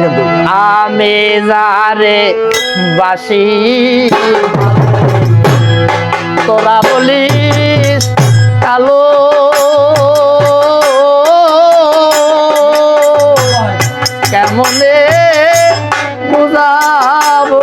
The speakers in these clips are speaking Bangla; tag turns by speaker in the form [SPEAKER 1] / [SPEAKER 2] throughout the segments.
[SPEAKER 1] কিন্তু
[SPEAKER 2] আমি যারে বাসি তোরা বলিস কালো। কেমনে বুঝাবো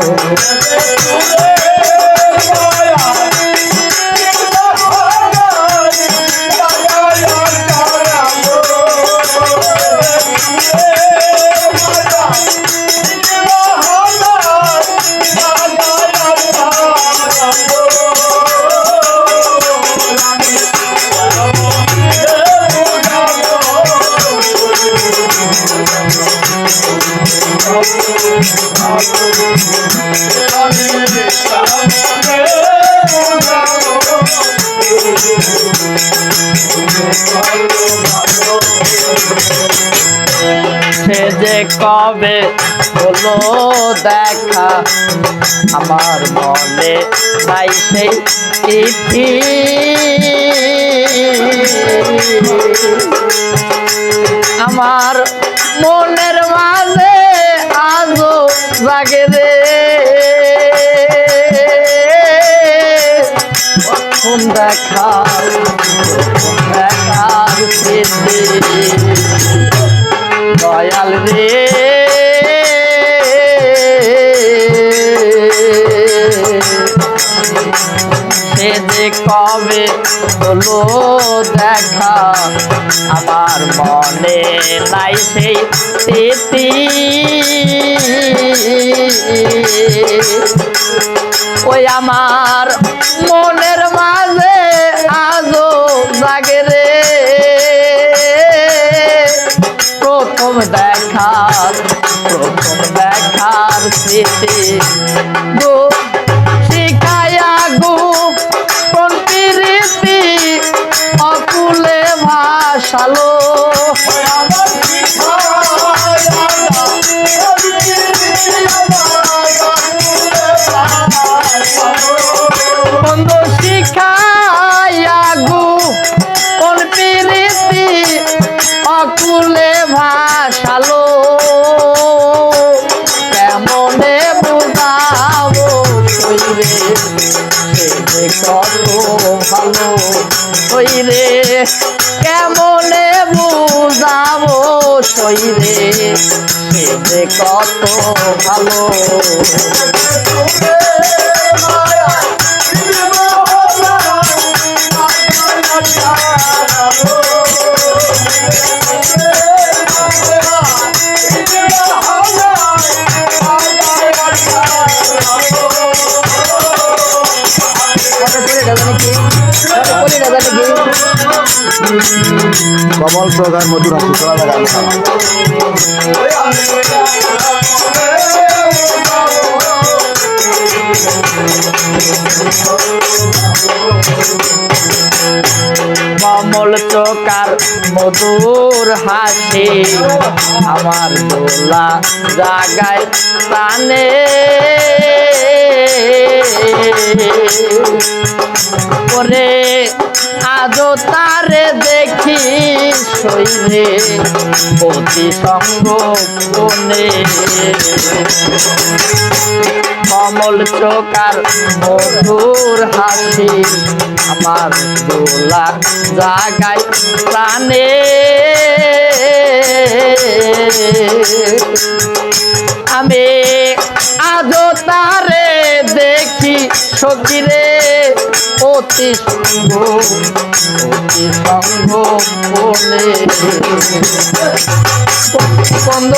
[SPEAKER 2] সে যে কবে হলো দেখা? আমার মনে নাই সেই চিঠি আমার মনের মাঝে আজও জাগে রে। প্রথম দেখা দয়াল রে। সে যে কবে হলো দেখা, আমার মনে নাই সেই স্মৃতি। ওই আমার মনের দেখার প্রথম দেখার স্মৃতি গো। শিখায়া গো অকুলে ভাসালো। শিখায়া গো কোন অকুলে কত ভালো কেমন কেমনে বুঝাবো সইরে সে কত ভালো।
[SPEAKER 1] কমল প্রধান মধুর Thank you.
[SPEAKER 2] কমল চোকার মধুর হাসি। আমার দোলা জাগায় প্রাণে ওরে, আজও তারে দেখি শৈরে অতি সঙ্গ কোনে কমল চোকার মধুর হাসি। আমার দোলা জাগায় প্রাণে। আমি আজও তারে দেখি সকিরে অতি সঙ্গ অতি সঙ্গ বলে বন্ধ,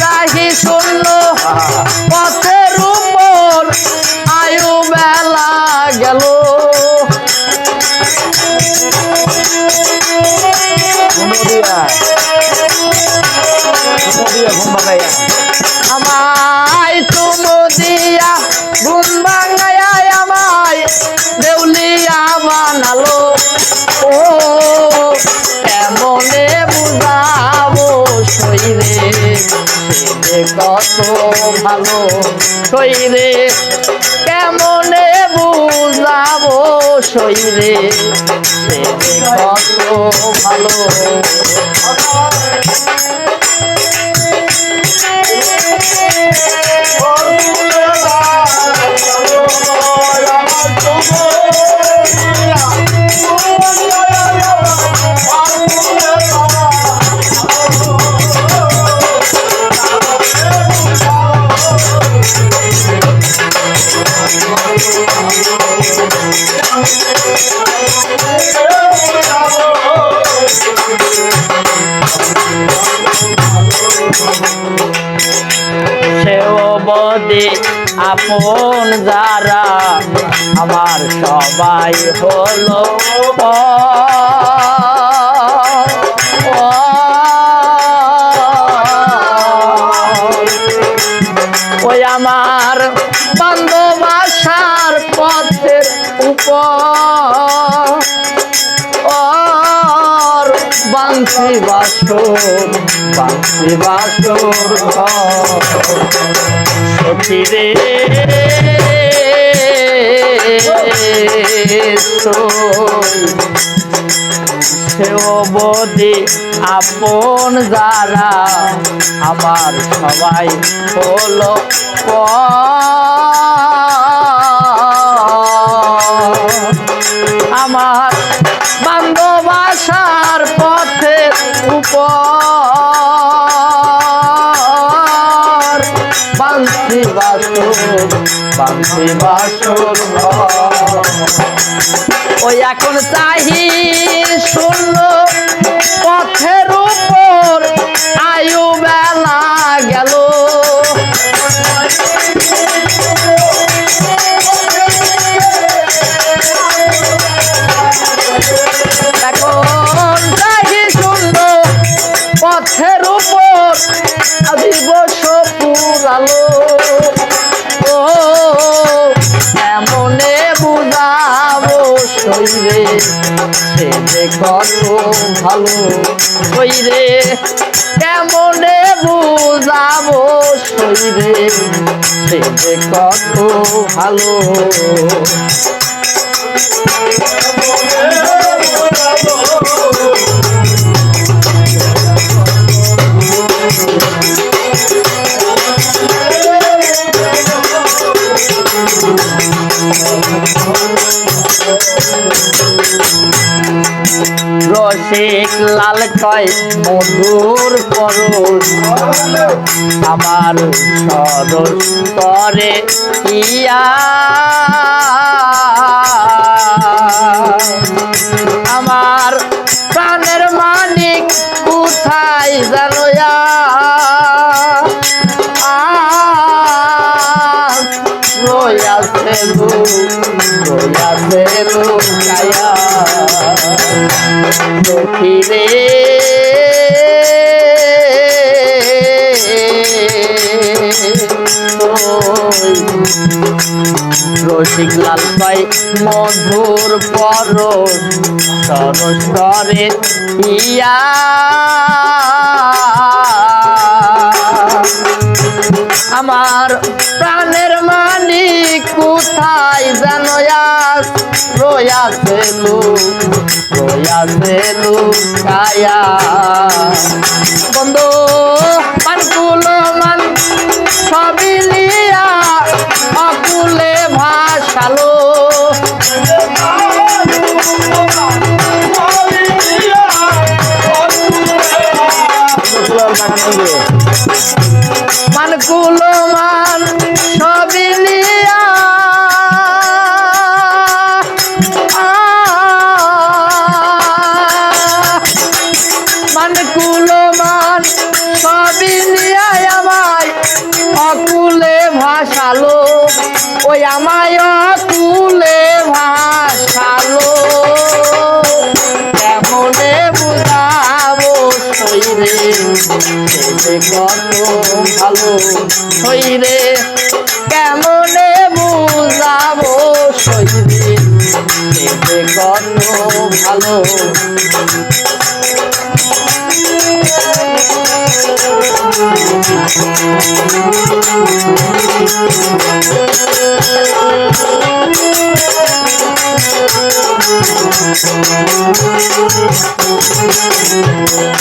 [SPEAKER 2] চাহি শূন্য।
[SPEAKER 1] ঘুমো ভাঙাইয়া।
[SPEAKER 2] আমায় তুমু দিয়া, ঘুম ভাঙায় আমায় দেউলিয়া বানালো। ও, কেমনে বুঝাবো শরীরে কত ভালো। শরীরে কেমনে বুঝাবো শরীরে কত ভালো। সেও আপন যারা আমার সবাই হলো। ওই আমার বান্ধবাসার পথের উপর বাংশি বাসর সেও অবধি আপন যারা আমার সবাই হলো পর। বাংশি বাসুর ওই এখন চাহি শূন্য শরীরে সে যে ভালো শরীরে কেমনে বুঝাবো শৈরে সে যে ভালো মধুর পরশ। আমার সরস করে ইয়া। আমার প্রাণের মালিক কোথায় জানোয়া রয়াছে লু রয়াছে লুকায়া সখিরে রসিক লাল পাই মধুর পর সরস্বরে ইয়া আমার প্রাণের মালিক কোথায় জানো আস? রয়াছে লু রয়াছে লু কায়া। বন্ধু মানকুল মান সবিলিয়া ভাসালো আমায় অকুলে ভাসালো। ভালো? শরীরে কেমনে বুঝাবো শরীরে কত ভালো?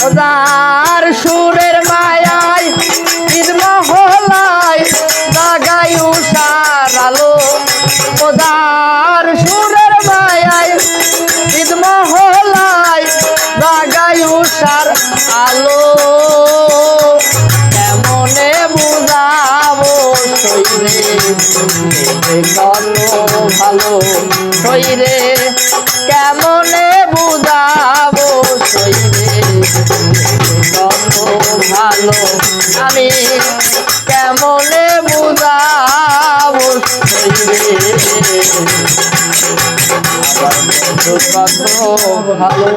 [SPEAKER 2] ওদার সুরের মায়ায় মহলায় জাগাই উষার আলো। ওদার সুরের মায়ায় মহলায় জাগাই উষার আলো। কেমনে বুঝাবো ভালো শৈরে কেমনে বুঝাবো কত ভালো আমি কেমনে বুঝাবো কত ভালো।